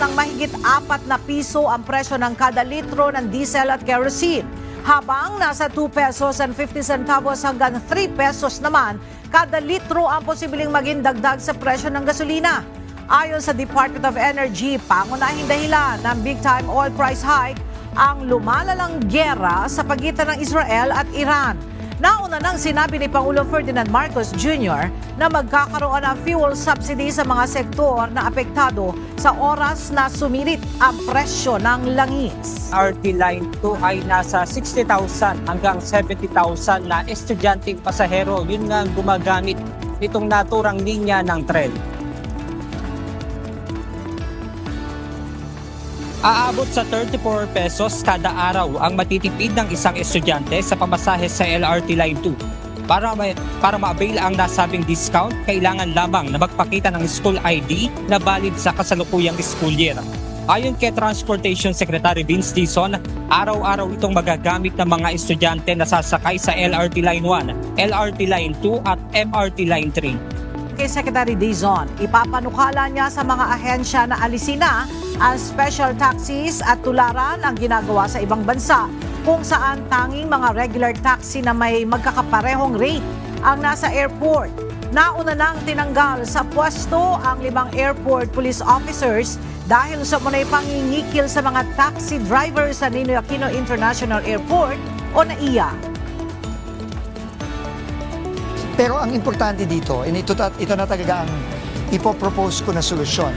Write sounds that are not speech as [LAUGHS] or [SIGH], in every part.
ng mahigit apat na piso ang presyo ng kada litro ng diesel at kerosene. Habang nasa 2 pesos and 50 centavos hanggang 3 pesos naman, kada litro ang posibleng maging dagdag sa presyo ng gasolina. Ayon sa Department of Energy, pangunahing dahilan ng big-time oil price hike ang lumalalang gyera sa pagitan ng Israel at Iran. Nauna nang sinabi ni Pangulo Ferdinand Marcos Jr. na magkakaroon ng fuel subsidy sa mga sektor na apektado sa oras na sumirit ang presyo ng langis. RT Line 2 ay nasa 60,000 hanggang 70,000 na estudyanteng pasahero. Yun nga gumagamit nitong naturang linya ng tren. Aabot sa 34 pesos kada araw ang matitipid ng isang estudyante sa pamasahe sa LRT Line 2. Para, ma- para ma-avail ang nasabing discount, kailangan lamang na magpakita ng school ID na valid sa kasalukuyang school year. Ayon kay Transportation Secretary Vince Dizon, araw-araw itong magagamit ng mga estudyante na sasakay sa LRT Line 1, LRT Line 2 at MRT Line 3. Kay Secretary Dizon, ipapanukala niya sa mga ahensya na alisin na ang special taxis at tularan ang ginagawa sa ibang bansa kung saan tanging mga regular taxi na may magkakaparehong rate ang nasa airport. Nauna nang tinanggal sa pwesto ang limang airport police officers dahil sa munay pangingikil sa mga taxi drivers sa Ninoy Aquino International Airport o NAIA. Pero ang importante dito, and ito, ito na talaga ang ipopropose ko na solusyon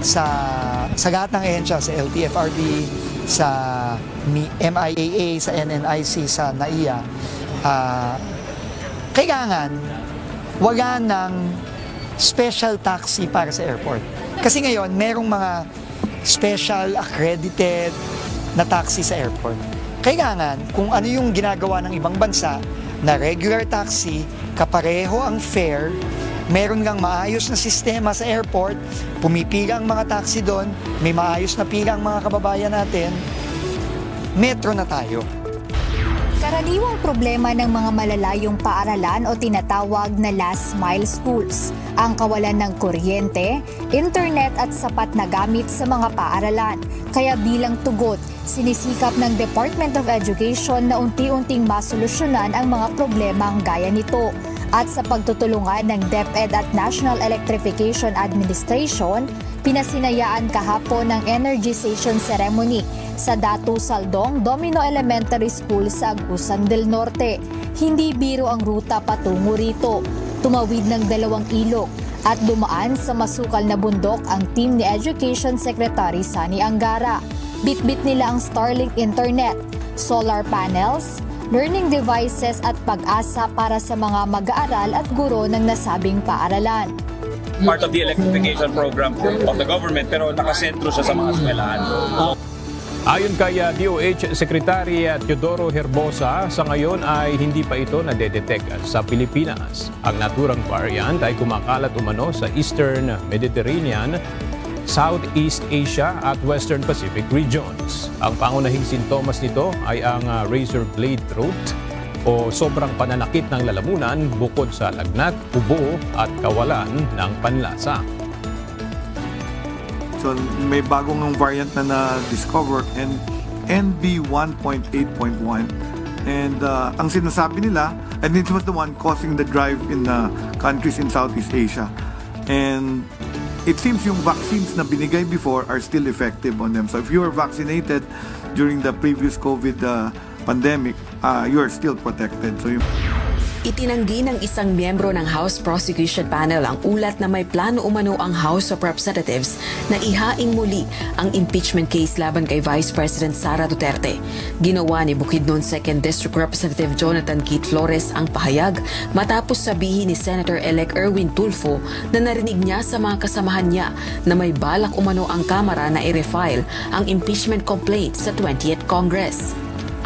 sa, sa lahat ng ehensya, sa LTFRB, sa Mi- MIAA, sa NNIC, sa NAIA, ah, kailangan wala ng special taxi para sa airport. Kasi ngayon, merong mga special accredited na taxi sa airport. Kailangan, kung ano yung ginagawa ng ibang bansa, na regular taxi, kapareho ang fare, meron lang maayos na sistema sa airport, pumipila ang mga taxi doon, may maayos na pila ang mga kababayan natin, metro na tayo. Karaniwang problema ng mga malalayong paaralan o tinatawag na last mile schools, ang kawalan ng kuryente, internet at sapat na gamit sa mga paaralan. Kaya bilang tugot, sinisikap ng Department of Education na unti-unting masolusyonan ang mga problemang gaya nito. At sa pagtutulungan ng DepEd at National Electrification Administration, pinasinayaan kahapon ng energization ceremony sa Datu Saldong Domino Elementary School sa Agusan del Norte. Hindi biro ang ruta patungo rito. Tumawid ng dalawang ilog at dumaan sa masukal na bundok ang team ni Education Secretary Sani Angara. Bitbit nila ang Starlink Internet, solar panels, learning devices at pag-asa para sa mga mag-aaral at guro ng nasabing paaralan. part of the electrification program of the government pero nakasentro siya sa mga eskwelahan. Ayon kay DOH Secretary uh, Teodoro Herbosa, sa ngayon ay hindi pa ito nadedetect sa Pilipinas. Ang naturang variant ay kumakalat umano sa Eastern Mediterranean, Southeast Asia at Western Pacific regions. Ang pangunahing sintomas nito ay ang uh, razor blade throat o sobrang pananakit ng lalamunan bukod sa lagnat, ubo at kawalan ng panlasa. So may bagong ng variant na na-discover and NB 1.8.1 and uh, ang sinasabi nila and it was the one causing the drive in the countries in Southeast Asia. And it seems yung vaccines na binigay before are still effective on them. So if you were vaccinated during the previous COVID uh, pandemic uh, you are still protected. So you Itinanggi ng isang miyembro ng House Prosecution Panel ang ulat na may plano umano ang House of Representatives na ihaing muli ang impeachment case laban kay Vice President Sara Duterte. Ginawa ni Bukidnon 2nd District Representative Jonathan Keith Flores ang pahayag matapos sabihin ni Senator-elect Erwin Tulfo na narinig niya sa mga kasamahan niya na may balak umano ang Kamara na i-refile ang impeachment complaint sa 20th Congress.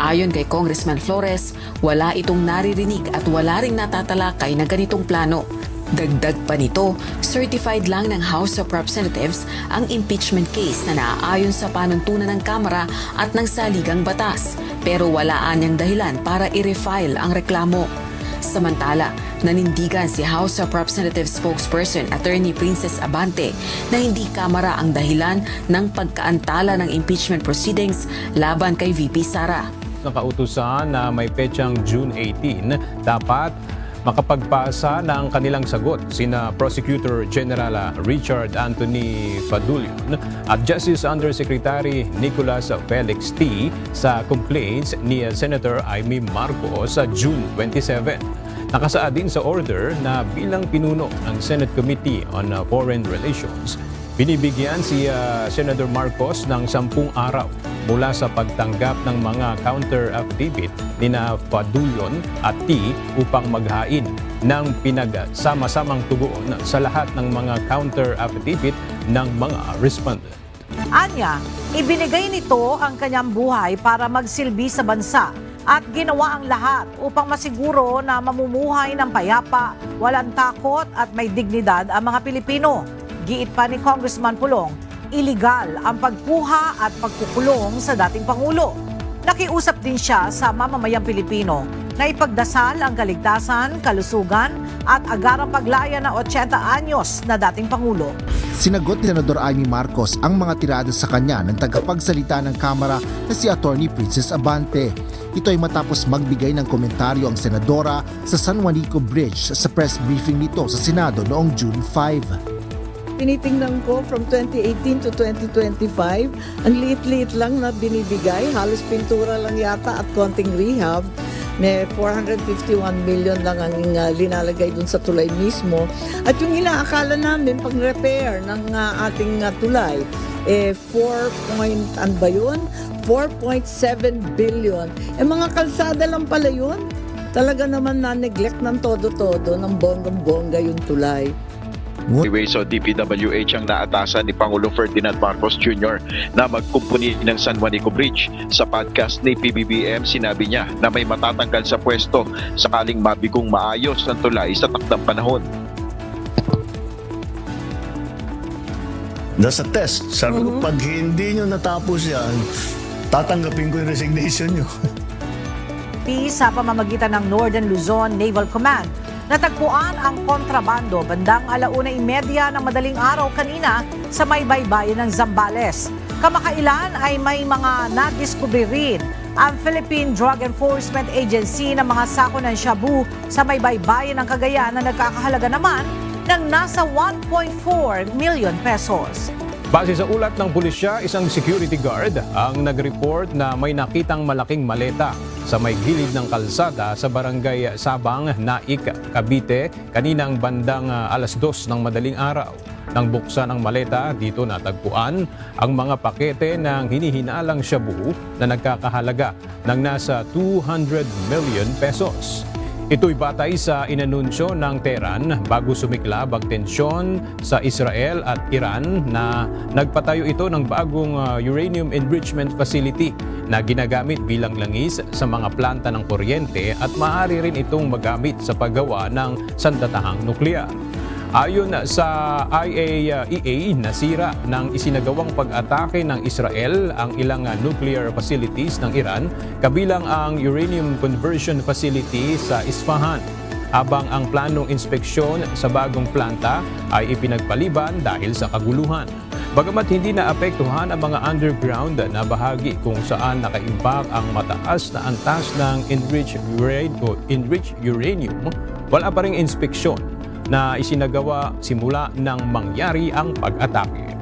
Ayon kay Congressman Flores, wala itong naririnig at wala ring natatalakay na ganitong plano. Dagdag pa nito, certified lang ng House of Representatives ang impeachment case na naaayon sa panuntunan ng Kamara at ng saligang batas, pero wala anyang dahilan para i-refile ang reklamo. Samantala, nanindigan si House of Representatives spokesperson Attorney Princess Abante na hindi kamara ang dahilan ng pagkaantala ng impeachment proceedings laban kay VP Sara. Ng kautusan na may petsang June 18, dapat makapagpasa ng kanilang sagot sina Prosecutor General Richard Anthony Padulion at Justice Undersecretary Nicolas Felix T. sa complaints ni Senator Amy Marcos sa June 27. Nakasaad din sa order na bilang pinuno ng Senate Committee on Foreign Relations, binibigyan si uh, Senator Marcos ng sampung araw mula sa pagtanggap ng mga counter affidavit ni na Padulion at T upang maghain ng pinagsama-samang tugon sa lahat ng mga counter affidavit ng mga respondent. Anya, ibinigay nito ang kanyang buhay para magsilbi sa bansa at ginawa ang lahat upang masiguro na mamumuhay ng payapa, walang takot at may dignidad ang mga Pilipino. Giit pa ni Congressman Pulong, iligal ang pagkuha at pagkukulong sa dating Pangulo. Nakiusap din siya sa mamamayang Pilipino na ipagdasal ang kaligtasan, kalusugan at agarang paglaya ng 80 anyos na dating Pangulo. Sinagot ni Senador Amy Marcos ang mga tirada sa kanya ng tagapagsalita ng Kamara na si Attorney Princess Abante. Ito ay matapos magbigay ng komentaryo ang senadora sa San Juanico Bridge sa press briefing nito sa Senado noong June 5. Tinitingnan ko from 2018 to 2025, ang liit-liit lang na binibigay, halos pintura lang yata at konting rehab. May 451 million lang ang uh, linalagay dun sa tulay mismo. At yung inaakala namin pang repair ng uh, ating uh, tulay, eh 4 point, ano ba yun? 4.7 billion. Eh mga kalsada lang pala yun. Talaga naman na-neglect ng todo-todo ng bonggang-bongga yung tulay. Anyway, so DPWH ang naatasan ni Pangulong Ferdinand Marcos Jr. na magkumpuni ng San Juanico Bridge. Sa podcast ni PBBM, sinabi niya na may matatanggal sa pwesto sakaling mabigong maayos ng tulay sa takdang panahon. Nasa test. Sabi ko, pag hindi nyo natapos yan, tatanggapin ko yung resignation nyo. [LAUGHS] sa pamamagitan ng Northern Luzon Naval Command. Natagpuan ang kontrabando bandang alauna imedya ng madaling araw kanina sa may baybayin ng Zambales. Kamakailan ay may mga nadiskubre rin ang Philippine Drug Enforcement Agency ng mga sako ng shabu sa may baybayin ng Cagayan na nagkakahalaga naman ng nasa 1.4 million pesos. Base sa ulat ng pulisya, isang security guard ang nag-report na may nakitang malaking maleta sa may gilid ng kalsada sa barangay Sabang, Naik, Cavite kaninang bandang ah, alas dos ng madaling araw. Nang buksan ang maleta, dito natagpuan ang mga pakete ng hinihinalang shabu na nagkakahalaga ng nasa 200 million pesos. Ito'y batay sa inanunsyo ng Tehran bago sumiklab ang tensyon sa Israel at Iran na nagpatayo ito ng bagong uh, uranium enrichment facility na ginagamit bilang langis sa mga planta ng kuryente at maaari rin itong magamit sa paggawa ng sandatahang nuklear. Ayon sa IAEA, nasira ng isinagawang pag-atake ng Israel ang ilang uh, nuclear facilities ng Iran, kabilang ang uranium conversion facility sa Isfahan. Habang ang planong inspeksyon sa bagong planta ay ipinagpaliban dahil sa kaguluhan. Bagamat hindi naapektuhan ang mga underground na bahagi kung saan nakaimbak ang mataas na antas ng enriched uranium, enriched uranium wala pa ring inspeksyon na isinagawa simula nang mangyari ang pag-atake.